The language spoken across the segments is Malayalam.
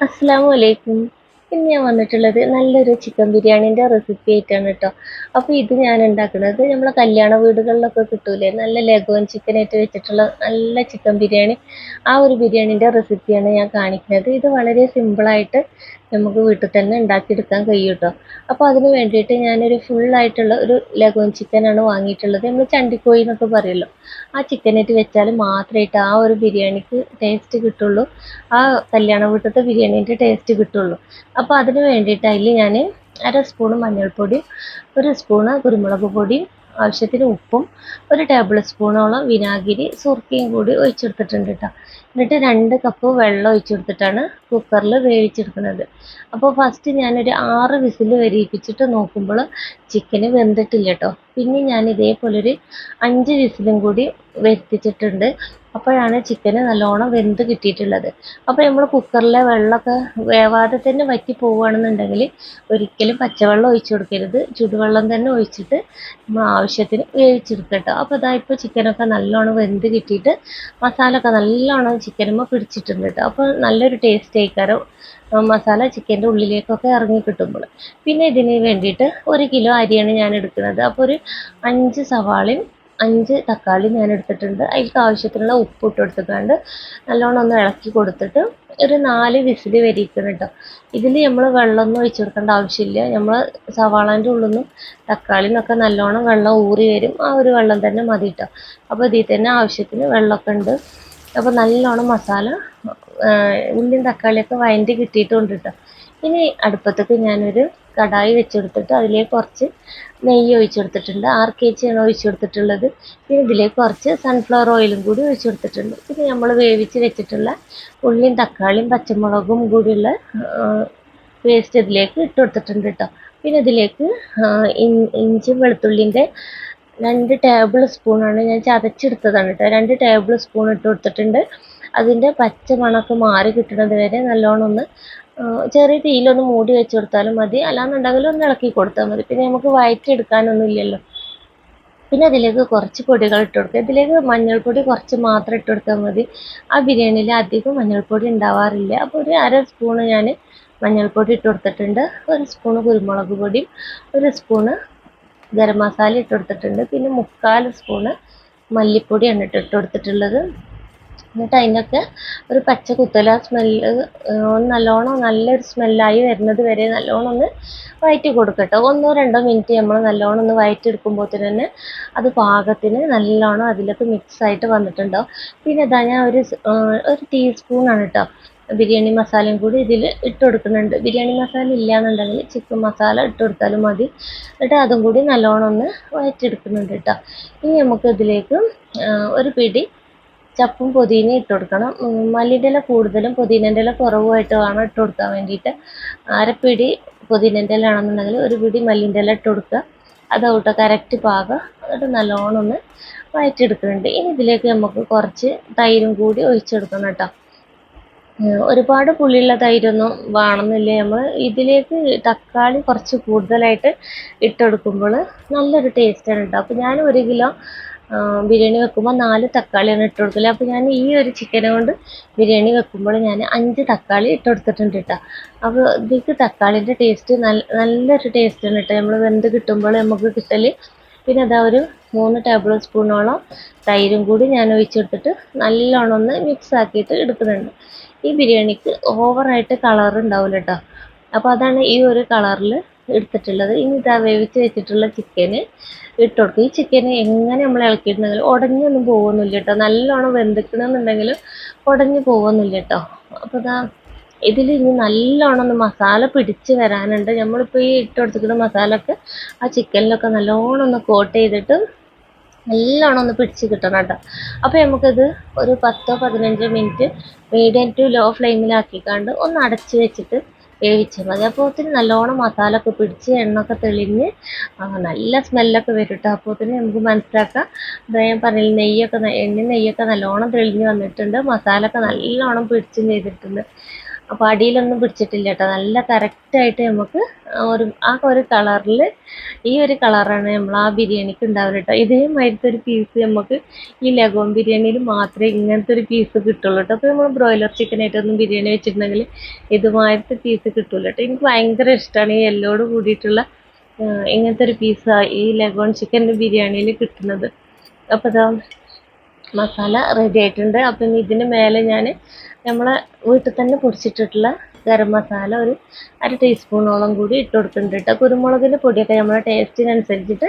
അസ്സാമു അലൈക്കും ഇന്ന് ഞാൻ വന്നിട്ടുള്ളത് നല്ലൊരു ചിക്കൻ ബിരിയാണീന്റെ റെസിപ്പി ആയിട്ടാണ് കേട്ടോ അപ്പോൾ ഇത് ഞാൻ ഉണ്ടാക്കുന്നത് നമ്മളെ കല്യാണ വീടുകളിലൊക്കെ കിട്ടൂലേ? നല്ല ലഘുവൻ ചിക്കനായിട്ട് വെച്ചിട്ടുള്ള നല്ല ചിക്കൻ ബിരിയാണി. ആ ഒരു ബിരിയാണീന്റെ റെസിപ്പിയാണ് ഞാൻ കാണിക്കുന്നത്. ഇത് വളരെ സിമ്പിളായിട്ട് നമുക്ക് വീട്ടിൽ തന്നെ ഉണ്ടാക്കിയെടുക്കാൻ കഴിയും കേട്ടോ അപ്പോൾ അതിന് വേണ്ടിയിട്ട് ഞാനൊരു ഫുള്ളായിട്ടുള്ള ഒരു ലഗോൺ ചിക്കനാണ് വാങ്ങിയിട്ടുള്ളത്. നമ്മൾ ചണ്ടിക്കോഴി എന്നൊക്കെ പറയുമല്ലോ ആ ചിക്കനായിട്ട് വെച്ചാൽ മാത്രമായിട്ട് ആ ഒരു ബിരിയാണിക്ക് ടേസ്റ്റ് കിട്ടുള്ളൂ. ആ കല്യാണ വീട്ടിലത്തെ ബിരിയാണീന്റെ ടേസ്റ്റ് കിട്ടുള്ളൂ. അപ്പോൾ അതിന് വേണ്ടിയിട്ട് അതിൽ ഞാൻ അര സ്പൂണ് മഞ്ഞൾപ്പൊടിയും ഒരു സ്പൂണ് കുരുമുളക് പൊടിയും ആവശ്യത്തിന് ഉപ്പും ഒരു ടേബിൾ സ്പൂണോളം വിനാഗിരി സുർക്കയും കൂടി ഒഴിച്ചെടുത്തിട്ടുണ്ട് കേട്ടോ എന്നിട്ട് രണ്ട് കപ്പ് വെള്ളം ഒഴിച്ചെടുത്തിട്ടാണ് കുക്കറിൽ വേവിച്ചെടുക്കുന്നത്. അപ്പോൾ ഫസ്റ്റ് ഞാനൊരു ആറ് വിസിൽ വരിയിപ്പിച്ചിട്ട് നോക്കുമ്പോൾ ചിക്കന് വെന്തിട്ടില്ല കേട്ടോ പിന്നെ ഞാൻ ഇതേപോലെ ഒരു അഞ്ച് വിസിലും കൂടി വരുത്തിച്ചിട്ടുണ്ട്. അപ്പോഴാണ് ചിക്കന് നല്ലോണം വെന്ത് കിട്ടിയിട്ടുള്ളത്. അപ്പോൾ നമ്മൾ കുക്കറിലെ വെള്ളമൊക്കെ വേവാതെ തന്നെ വറ്റി പോവുകയാണെന്നുണ്ടെങ്കിൽ ഒരിക്കലും പച്ചവെള്ളം ഒഴിച്ചു കൊടുക്കരുത്. ചുടുവെള്ളം തന്നെ ഒഴിച്ചിട്ട് നമ്മൾ ആവശ്യത്തിന് വേവിച്ചെടുക്കുക കേട്ടോ അപ്പോൾ ഇതാ ഇപ്പോൾ ചിക്കനൊക്കെ നല്ലോണം വെന്ത് കിട്ടിയിട്ട് മസാല ഒക്കെ നല്ലോണം ചിക്കനുമ്പോൾ പിടിച്ചിട്ടുണ്ട് കേട്ടോ. അപ്പോൾ നല്ലൊരു ടേസ്റ്റ് ആയിക്കാരം? മസാല ചിക്കന്റെ ഉള്ളിലേക്കൊക്കെ ഇറങ്ങി കിട്ടുമ്പോൾ. പിന്നെ ഇതിന് വേണ്ടിയിട്ട് ഒരു കിലോ അരിയാണ് ഞാൻ എടുക്കുന്നത്. അപ്പോൾ ഒരു അഞ്ച് സവാളയും അഞ്ച് തക്കാളിയും ഞാൻ എടുത്തിട്ടുണ്ട്. അതിൽക്ക് ആവശ്യത്തിനുള്ള ഉപ്പ് ഇട്ട് കൊടുത്തിട്ടുണ്ട്. നല്ലോണം ഒന്ന് ഇളക്കി കൊടുത്തിട്ട് ഒരു നാല് വിസിൽ വരിക്കണം കേട്ടോ. ഇതിൽ നമ്മൾ വെള്ളമൊന്നും ഒഴിച്ചു കൊടുക്കേണ്ട ആവശ്യമില്ല. നമ്മൾ സവാളന്റെ ഉള്ളിൽ നിന്നും തക്കാളിയിൽ നല്ലോണം വെള്ളം ഊറി വരും. ആ ഒരു വെള്ളം തന്നെ മതി കേട്ടോ. അപ്പോൾ ഇതിൽ തന്നെ ആവശ്യത്തിന് വെള്ളമൊക്കെ ഉണ്ട്. അപ്പോൾ നല്ലോണം മസാല ഉള്ളിയും തക്കാളിയൊക്കെ വയന്റെ കിട്ടിയിട്ടുണ്ട് കേട്ടോ. ഇനി അടുപ്പത്തേക്ക് ഞാനൊരു കടായി വെച്ചെടുത്തിട്ട് അതിലേക്ക് കുറച്ച് നെയ്യ് ഒഴിച്ചു കൊടുത്തിട്ടുണ്ട് ആറ് കെ ജിയാണ് ഒഴിച്ചു കൊടുത്തിട്ടുള്ളത് പിന്നെ ഇതിലേക്ക് കുറച്ച് സൺഫ്ലവർ ഓയിലും കൂടി ഒഴിച്ചു കൊടുത്തിട്ടുണ്ട് പിന്നെ നമ്മൾ വേവിച്ച് വെച്ചിട്ടുള്ള ഉള്ളിയും തക്കാളിയും പച്ചമുളകും കൂടിയുള്ള പേസ്റ്റ് ഇതിലേക്ക് ഇട്ട് കൊടുത്തിട്ടുണ്ട് കേട്ടോ. പിന്നെ ഇതിലേക്ക് ഇഞ്ചി വെളുത്തുള്ളിന്റെ രണ്ട് ടേബിൾ സ്പൂണാണ് ഞാൻ ചതച്ചെടുത്തതാണ് കേട്ടോ. രണ്ട് ടേബിൾ സ്പൂൺ ഇട്ട് കൊടുത്തിട്ടുണ്ട്. അതിന്റെ പച്ച മണമൊക്കെ മാറി കിട്ടുന്നത് വരെ നല്ലോണം ഒന്ന് ചെറിയ തീയിലൊന്ന് മൂടി വെച്ച് കൊടുത്താലും മതി. അല്ലാന്നുണ്ടെങ്കിൽ ഒന്ന് ഇളക്കി കൊടുത്താൽ മതി. പിന്നെ നമുക്ക് വഴറ്റിയെടുക്കാനൊന്നും ഇല്ലല്ലോ. പിന്നെ അതിലേക്ക് കുറച്ച് പൊടികൾ ഇട്ട് കൊടുക്കുക. ഇതിലേക്ക് മഞ്ഞൾപ്പൊടി കുറച്ച് മാത്രം ഇട്ട് കൊടുത്താൽ മതി. ആ ബിരിയാണിയിൽ അധികം മഞ്ഞൾപ്പൊടി ഉണ്ടാവാറില്ല. അപ്പോൾ ഒരു അര സ്പൂണ് ഞാൻ മഞ്ഞൾപ്പൊടി ഇട്ട് കൊടുത്തിട്ടുണ്ട്. ഒരു സ്പൂണ് കുരുമുളക് പൊടിയും ഒരു സ്പൂണ് ഗരം മസാല ഇട്ട് കൊടുത്തിട്ടുണ്ട്. പിന്നെ മുക്കാൽ സ്പൂണ് മല്ലിപ്പൊടിയാണ് ഇട്ട് കൊടുത്തിട്ടുള്ളത്. എന്നിട്ട് അതിനൊക്കെ ഒരു പച്ച കുത്തല സ്മെല്ല് നല്ലോണം നല്ലൊരു സ്മെല്ലായി വരുന്നത് വരെ നല്ലോണം ഒന്ന് വയറ്റി കൊടുക്കട്ടോ. ഒന്നോ രണ്ടോ മിനിറ്റ് നമ്മൾ നല്ലോണം ഒന്ന് വയറ്റിയെടുക്കുമ്പോൾ തന്നെ അത് പാകത്തിന് നല്ലോണം അതിലേക്ക് മിക്സ് ആയിട്ട് വന്നിട്ടുണ്ടാവും. പിന്നെ ഇതാ ഞാൻ ഒരു ഒരു ടീസ്പൂണാണ് കേട്ടോ ബിരിയാണി മസാലയും കൂടി ഇതിൽ ഇട്ട് കൊടുക്കുന്നുണ്ട്. ബിരിയാണി മസാല ഇല്ലയെന്നുണ്ടെങ്കിൽ ചിക്കൻ മസാല ഇട്ട് കൊടുത്താലും മതി. എന്നിട്ട് അതും കൂടി നല്ലോണം ഒന്ന് വഴറ്റിയെടുക്കുന്നുണ്ട് കേട്ടോ ഇനി നമുക്ക് ഇതിലേക്ക് ഒരു പിടി ചപ്പും പുതിനയും ഇട്ട് കൊടുക്കണം. മല്ലിന്റെ ഇല കൂടുതലും പുതിനന്റെ ഇല കുറവുമായിട്ട് വേണം ഇട്ട് കൊടുക്കാൻ വേണ്ടിയിട്ട്. അരപ്പിടി പുതിനന്റെ ഇല ആണെന്നുണ്ടെങ്കിൽ ഒരു പിടി മല്ലിന്റെ ഇല ഇട്ട് കൊടുക്കുക. അതോട്ട് കറക്റ്റ് പാകം. എന്നിട്ട് നല്ലോണം ഒന്ന് വഴറ്റിയെടുക്കുന്നുണ്ട് ഇനി ഇതിലേക്ക് നമുക്ക് കുറച്ച് തൈരും കൂടി ഒഴിച്ചെടുക്കണം കേട്ടോ. ഒരുപാട് പുളിയുള്ള തൈരൊന്നും വേണമെന്നില്ല. നമ്മൾ ഇതിലേക്ക് തക്കാളി കുറച്ച് കൂടുതലായിട്ട് ഇട്ടെടുക്കുമ്പോൾ നല്ലൊരു ടേസ്റ്റാണ് കേട്ടോ. അപ്പോൾ ഞാൻ ഒരു കിലോ ബിരിയാണി വെക്കുമ്പോൾ നാല് തക്കാളിയാണ് ഇട്ട് കൊടുക്കൽ. അപ്പോൾ ഞാൻ ഈ ഒരു ചിക്കനെ കൊണ്ട് ബിരിയാണി വെക്കുമ്പോൾ ഞാൻ അഞ്ച് തക്കാളി ഇട്ട് കൊടുത്തിട്ടുണ്ട് കേട്ടോ. അപ്പോൾ ഇതിലേക്ക് തക്കാളിന്റെ ടേസ്റ്റ് നല്ല നല്ലൊരു ടേസ്റ്റാണ് കേട്ടോ. നമ്മൾ വെന്ത് കിട്ടുമ്പോൾ നമുക്ക് കിട്ടൽ പിന്നെ അതാ ഒരു മൂന്ന് ടേബിൾ സ്പൂണോളം തൈരും കൂടി ഞാൻ ഒഴിച്ചെടുത്തിട്ട് നല്ലോണം ഒന്ന് മിക്സ് ആക്കിയിട്ട് എടുക്കുന്നുണ്ട്. ഈ ബിരിയാണിക്ക് ഓവറായിട്ട് കളർ ഉണ്ടാവില്ല കേട്ടോ. അപ്പോൾ അതാണ് ഈ ഒരു കളറിൽ എടുത്തിട്ടുള്ളത്. ഇനി ഇതാ വേവിച്ച് വെച്ചിട്ടുള്ള ചിക്കന് ഇട്ട് കൊടുക്കും. ഈ ചിക്കന് എങ്ങനെ നമ്മൾ ഇളക്കിയിട്ടുണ്ടെങ്കിലും ഉടഞ്ഞൊന്നും പോകുന്നില്ല കേട്ടോ. നല്ലോണം വെന്തിക്കണമെന്നുണ്ടെങ്കിൽ ഉടഞ്ഞു പോകുന്നില്ല കേട്ടോ. അപ്പോൾ ഇതാ ഇതിൽ ഇനി നല്ലോണം ഒന്ന് മസാല പിടിച്ച് വരാനുണ്ട്. നമ്മളിപ്പോൾ ഈ ഇട്ട് കൊടുത്തിരിക്കുന്ന മസാല ഒക്കെ ആ ചിക്കനിലൊക്കെ നല്ലോണം ഒന്ന് കോട്ട് ചെയ്തിട്ട് നല്ലോണം ഒന്ന് പിടിച്ച് കിട്ടണം കേട്ടോ. അപ്പോൾ നമുക്കത് ഒരു പത്തോ പതിനഞ്ചോ മിനിറ്റ് മീഡിയം ടു ലോ ഫ്ലെയിമിലാക്കിക്കാണ്ട് ഒന്ന് അടച്ച് വെച്ചിട്ട് വേവിച്ചാൽ മതി. ഒത്തിരി നല്ലോണം മസാല ഒക്കെ പിടിച്ച് എണ്ണയൊക്കെ തെളിഞ്ഞ് നല്ല സ്മെല്ലൊക്കെ വരും കേട്ടോ അപ്പോഴത്തേന് നമുക്ക് മനസ്സിലാക്കാം. ഇതാ ഞാൻ പറഞ്ഞില്ല നെയ്യൊക്കെ എണ്ണ നെയ്യൊക്കെ നല്ലോണം തെളിഞ്ഞ് വന്നിട്ടുണ്ട്. മസാല ഒക്കെ നല്ലോണം പിടിച്ചും ചെയ്തിട്ടുണ്ട്. അപ്പോൾ അടിയിലൊന്നും പിടിച്ചിട്ടില്ല കേട്ടോ നല്ല കറക്റ്റായിട്ട് നമുക്ക് ഒരു ആ ഒരു കളറിൽ ഈ ഒരു കളറാണ് നമ്മൾ ആ ബിരിയാണിക്ക് ഉണ്ടാവുക കേട്ടോ ഇതേമാതിരത്തെ ഒരു പീസ് നമുക്ക് ഈ ലഗോൺ ബിരിയാണിയിൽ മാത്രമേ ഇങ്ങനത്തെ ഒരു പീസ് കിട്ടുള്ളൂ കേട്ടോ അപ്പോൾ നമ്മൾ ബ്രോയിലർ ചിക്കനായിട്ടൊന്നും ബിരിയാണി വെച്ചിട്ടുണ്ടെങ്കിൽ ഇതുമാതിരത്തെ പീസ് കിട്ടില്ല കേട്ടോ എനിക്ക് ഭയങ്കര ഇഷ്ടമാണ് ഈ എല്ലോട് കൂടിയിട്ടുള്ള ഇങ്ങനത്തെ ഒരു പീസ് ഈ ലഗോൺ ചിക്കന്റെ ബിരിയാണിയിൽ കിട്ടുന്നത്. അപ്പോൾ ഇതാ മസാല റെഡി ആയിട്ടുണ്ട്. അപ്പം ഇതിന് മേലെ ഞാൻ നമ്മളെ വീട്ടിൽ തന്നെ പൊടിച്ചിട്ടിട്ടുള്ള ഗരം മസാല ഒരു അര ടീസ്പൂണോളം കൂടി ഇട്ട് കൊടുക്കുന്നുണ്ട് കേട്ടോ. കുരുമുളകിന്റെ പൊടിയൊക്കെ നമ്മളെ ടേസ്റ്റിനനുസരിച്ചിട്ട്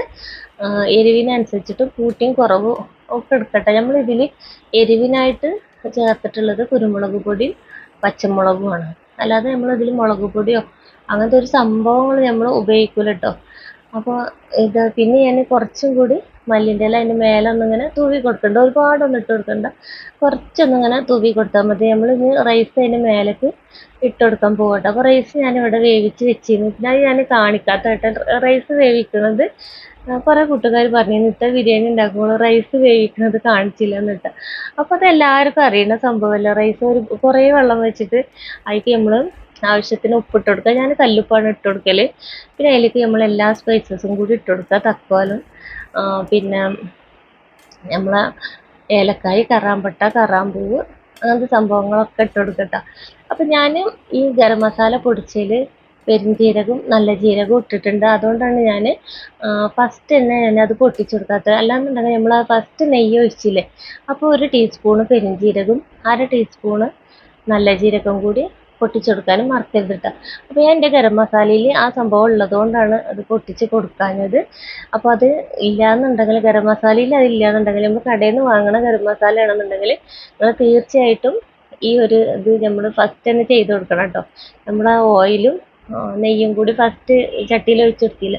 എരിവിനനുസരിച്ചിട്ട് കൂട്ടിയും കുറവും ഒക്കെ എടുക്കട്ടെ. നമ്മളിതിൽ എരിവിനായിട്ട് ചേർത്തിട്ടുള്ളത് കുരുമുളക് പൊടിയും പച്ചമുളകുമാണ് അല്ലാതെ നമ്മൾ മുളക് പൊടിയോ അങ്ങനത്തെ ഒരു സംഭവങ്ങൾ നമ്മൾ ഉപയോഗിക്കില്ല കേട്ടോ. അപ്പോൾ ഇത് പിന്നെ ഞാൻ കുറച്ചും കൂടി മല്ലിന്റെ ഇല അതിന്റെ മേലെ ഒന്നിങ്ങനെ തൂവി കൊടുക്കണ്ട. ഒരുപാടൊന്നും ഇട്ട് കൊടുക്കണ്ട. കുറച്ചൊന്നിങ്ങനെ തൂവി കൊടുത്താൽ മതി. നമ്മൾ ഇനി റൈസ് അതിന്റെ മേലേക്ക് ഇട്ട് കൊടുക്കാൻ പോകട്ടെ അപ്പോൾ റൈസ് ഇവിടെ വേവിച്ച് വെച്ചിരുന്നു. പിന്നെ ഞാൻ കാണിക്കാത്ത റൈസ് വേവിക്കുന്നത് കുറേ കൂട്ടുകാർ പറഞ്ഞു ഇന്നത്തെ ബിരിയാണി ഉണ്ടാക്കുമ്പോൾ റൈസ് വേവിക്കുന്നത് കാണിച്ചില്ല എന്നിട്ട് അപ്പോൾ അത് എല്ലാവർക്കും അറിയുന്ന സംഭവമല്ല? റൈസ് ഒരു കുറേ വെള്ളം വെച്ചിട്ട് അതിലേക്ക് നമ്മൾ ആവശ്യത്തിന് ഉപ്പിട്ട് കൊടുക്കുക. ഞാൻ കല്ലുപ്പാണ് ഇട്ട് കൊടുക്കൽ പിന്നെ അതിലേക്ക് നമ്മൾ എല്ലാ സ്പൈസസും കൂടി ഇട്ട് കൊടുക്കുക. തക്കോലും പിന്നെ നമ്മൾ ഏലക്കായ് കറാമ്പട്ട കറാമ്പൂവ് അങ്ങനത്തെ സംഭവങ്ങളൊക്കെ ഇട്ട് കൊടുക്കട്ടോ അപ്പം ഞാൻ ഈ ഗരം മസാല പൊടിച്ചതിൽ പെരുംജീരകവും നല്ല ജീരകവും ഇട്ടിട്ടുണ്ട്. അതുകൊണ്ടാണ് ഞാൻ ഫസ്റ്റ് തന്നെ ഞാൻ അത് പൊട്ടിച്ചു കൊടുക്കാത്തത്. അല്ലാന്നുണ്ടെങ്കിൽ നമ്മൾ ഫസ്റ്റ് നെയ്യ് ഒഴിച്ചില്ലേ? അപ്പോൾ ഒരു ടീസ്പൂണ് പെരുംജീരകവും അര ടീസ്പൂണ് നല്ല ജീരകം കൂടി പൊട്ടിച്ചു കൊടുക്കാനും മറക്കരുത് കേട്ടോ അപ്പോൾ ഞാൻ എന്റെ ഗരം മസാലയിൽ ആ സംഭവം ഉള്ളതുകൊണ്ടാണ് അത് പൊട്ടിച്ച് കൊടുക്കാഞ്ഞത്. അപ്പോൾ അത് ഇല്ലാന്നുണ്ടെങ്കിൽ ഗരം മസാലയിൽ അത് ഇല്ലാന്നുണ്ടെങ്കിൽ നമ്മൾ കടയിൽ നിന്ന് വാങ്ങണ ഗരം മസാല ആണെന്നുണ്ടെങ്കിൽ നിങ്ങൾ തീർച്ചയായിട്ടും ഈ ഒരു ഇത് നമ്മൾ ഫസ്റ്റ് തന്നെ ചെയ്ത് കൊടുക്കണം കേട്ടോ. നമ്മൾ ആ ഓയിലും നെയ്യും കൂടി ഫസ്റ്റ് ചട്ടിയിൽ ഒഴിച്ചെടുത്തില്ല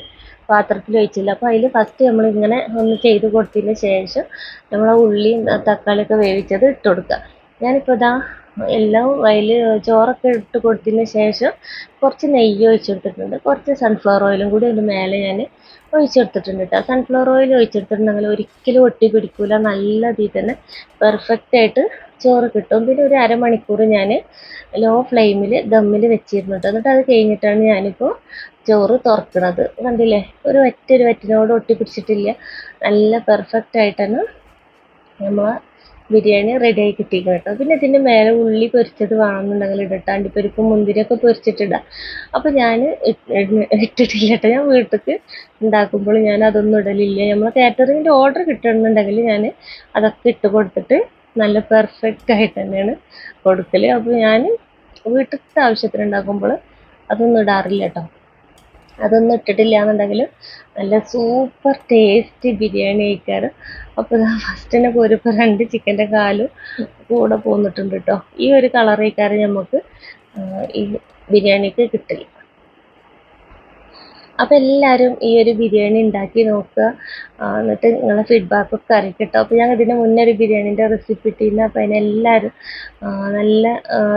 പാത്രത്തിൽ ഒഴിച്ചില്ല. അപ്പോൾ അതിൽ ഫസ്റ്റ് നമ്മൾ ഇങ്ങനെ ഒന്ന് ചെയ്ത് കൊടുത്തതിന് ശേഷം നമ്മൾ ഉള്ളിയും തക്കാളിയൊക്കെ വേവിച്ചത് ഇട്ട് കൊടുക്കുക. ഞാനിപ്പോൾ ഇതാ എല്ലാം അതിൽ ചോറൊക്കെ ഇട്ട് കൊടുത്തതിന് ശേഷം കുറച്ച് നെയ്യ് ഒഴിച്ചെടുത്തിട്ടുണ്ട് കുറച്ച് സൺഫ്ലവർ ഓയിലും കൂടി അതിന്റെ മേലെ ഞാൻ ഒഴിച്ചെടുത്തിട്ടുണ്ട് കേട്ടോ സൺഫ്ലവർ ഓയിൽ ഒഴിച്ചെടുത്തിട്ടുണ്ടെങ്കിൽ ഒരിക്കലും ഒട്ടി പിടിക്കൂല. നല്ല ഇതിൽ തന്നെ പെർഫെക്റ്റ് ആയിട്ട് ചോറ് കിട്ടും. പിന്നെ ഒരു അരമണിക്കൂർ ഞാൻ ലോ ഫ്ലെയിമിൽ ദമ്മിൽ വെച്ചിരുന്നു കേട്ടോ എന്നിട്ട് അത് കഴിഞ്ഞിട്ടാണ് ഞാനിപ്പോൾ ചോറ് തുറക്കണത്. കണ്ടില്ലേ? ഒരു വറ്റൊരു വറ്റിനോട് ഒട്ടി പിടിച്ചിട്ടില്ല. നല്ല പെർഫെക്റ്റ് ആയിട്ടാണ് നമ്മളെ ബിരിയാണി റെഡി ആയി കിട്ടിയിരിക്കണം കേട്ടോ. പിന്നെ ഇതിന്റെ മേലെ ഉള്ളി പൊരിച്ചത് വേണമെന്നുണ്ടെങ്കിൽ ഇടട്ടോ. അണ്ടിപ്പരിപ്പും മുന്തിരിയൊക്കെ പൊരിച്ചിട്ടിടാം. അപ്പോൾ ഞാൻ ഇട്ടിട്ടില്ല കേട്ടോ. ഞാൻ വീട്ടിലേക്ക് ഉണ്ടാക്കുമ്പോൾ ഞാൻ അതൊന്നും ഇടലില്ല. നമ്മൾ കാറ്ററിങ്ങിന്റെ ഓർഡർ കിട്ടണമെന്നുണ്ടെങ്കിൽ ഞാൻ അതൊക്കെ ഇട്ട് കൊടുത്തിട്ട് നല്ല പെർഫെക്റ്റ് ആയിട്ട് തന്നെയാണ് കൊടുക്കൽ അപ്പോൾ ഞാൻ വീട്ടിലത്തെ ആവശ്യത്തിന് ഉണ്ടാക്കുമ്പോൾ അതൊന്നും ഇടാറില്ല കേട്ടോ. അതൊന്നും ഇട്ടിട്ടില്ല എന്നുണ്ടെങ്കിൽ നല്ല സൂപ്പർ ടേസ്റ്റി ബിരിയാണി കഴിക്കാറ് അപ്പോൾ ഫസ്റ്റ് തന്നെ പോരുമ്പോൾ രണ്ട് ചിക്കന്റെ കാലും കൂടെ പോന്നിട്ടുണ്ട് കേട്ടോ ഈ ഒരു കളർ കഴിക്കാറ് നമുക്ക് ഈ ബിരിയാണിക്ക് കിട്ടില്ല അപ്പോൾ എല്ലാവരും ഈ ഒരു ബിരിയാണി ഉണ്ടാക്കി നോക്കുക. എന്നിട്ട് നിങ്ങളെ ഫീഡ്ബാക്ക് ഒക്കെ അറിയിക്കട്ടോ. അപ്പോൾ ഞാൻ ഇതിന് മുന്നേ ഒരു ബിരിയാണീന്റെ റെസിപ്പി ഇട്ടിരുന്നു. അപ്പോൾ അതിനെല്ലാവരും നല്ല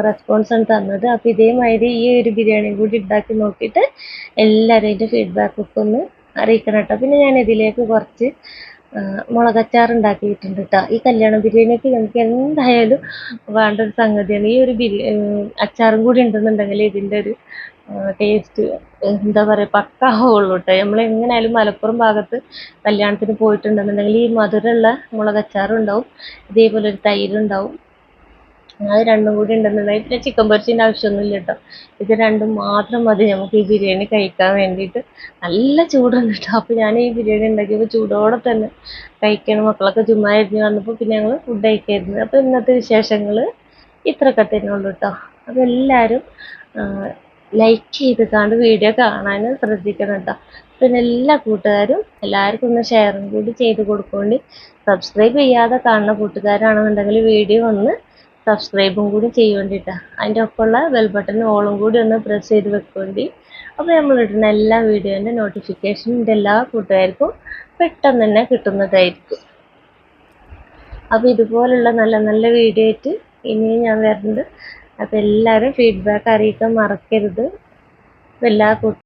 റെസ്പോൺസ് ആണ് തന്നത്. അപ്പോൾ ഇതേമാതിരി ഈ ഒരു ബിരിയാണി കൂടി ഉണ്ടാക്കി നോക്കിയിട്ട് എല്ലാവരും അതിന്റെ ഫീഡ്ബാക്ക് ഒക്കെ ഒന്ന് അറിയിക്കണം കേട്ടോ. പിന്നെ ഞാൻ ഇതിലേക്ക് കുറച്ച് മുളകച്ചാർ ഉണ്ടാക്കിയിട്ടുണ്ട് കേട്ടോ. ഈ കല്യാണ ബിരിയാണിക്ക് നമുക്ക് എന്തായാലും വേണ്ട ഒരു സംഗതിയാണ്. ഈ ഒരു ബിരി അച്ചാറും കൂടി ഉണ്ടെന്നുണ്ടെങ്കിൽ ഇതിന്റെ ഒരു ടേസ്റ്റ് എന്താ പറയുക പക്കാവുള്ളൂ കേട്ടോ നമ്മൾ എങ്ങനെയായാലും മലപ്പുറം ഭാഗത്ത് കല്യാണത്തിന് പോയിട്ടുണ്ടെന്നുണ്ടെങ്കിൽ ഈ മധുരമുള്ള മുളകച്ചാറുണ്ടാവും ഇതേപോലെ ഒരു തൈരുണ്ടാവും അത് രണ്ടും കൂടി ഉണ്ടെന്നുണ്ടെങ്കിൽ പിന്നെ ചിക്കൻ പൊരിച്ചിന്റെ ആവശ്യമൊന്നുമില്ല കേട്ടോ ഇത് രണ്ടും മാത്രം മതി നമുക്ക് ഈ ബിരിയാണി കഴിക്കാൻ വേണ്ടിയിട്ട്. നല്ല ചൂടുണ്ട് കേട്ടോ അപ്പോൾ ഞാൻ ഈ ബിരിയാണി ഉണ്ടാക്കിയപ്പോൾ ചൂടോടെ തന്നെ കഴിക്കണം. മക്കളൊക്കെ ചുമ്മാ ഇരുന്ന് വന്നപ്പോൾ പിന്നെ ഞങ്ങൾ ഫുഡ് കഴിക്കായിരുന്നു. അപ്പോൾ ഇന്നത്തെ വിശേഷങ്ങൾ ഇത്രയൊക്കെ തന്നെ ഉള്ളൂ കേട്ടോ അപ്പോൾ എല്ലാവരും ലൈക്ക് ചെയ്ത് വീഡിയോ കാണാനും ശ്രദ്ധിക്കണം കേട്ടോ പിന്നെ എല്ലാ കൂട്ടുകാരും എല്ലാവർക്കും ഒന്ന് ഷെയറും കൂടി ചെയ്ത് കൊടുക്കൊണ്ട് സബ്സ്ക്രൈബ് ചെയ്യാതെ കാണുന്ന കൂട്ടുകാരാണെന്നുണ്ടെങ്കിൽ വീഡിയോ ഒന്ന് സബ്സ്ക്രൈബും കൂടി ചെയ്യേണ്ടിട്ടാ അതിന്റെ ഒപ്പമുള്ള ബെൽ ബട്ടൺ ഓളും കൂടി ഒന്ന് പ്രസ് ചെയ്ത് വെക്കേണ്ടി അപ്പോൾ നമ്മൾ ഇടുന്ന എല്ലാ വീഡിയോന്റെ നോട്ടിഫിക്കേഷന്റെ എല്ലാ കൂട്ടുകാർക്കും പെട്ടെന്ന് തന്നെ കിട്ടുന്നതായിരിക്കും. അപ്പോൾ ഇതുപോലുള്ള നല്ല നല്ല വീഡിയോ ആയിട്ട് ഇനിയും ഞാൻ വരുന്നുണ്ട് അപ്പോൾ എല്ലാവരും ഫീഡ്ബാക്ക് അറിയിക്കാൻ മറക്കരുത്. എല്ലാ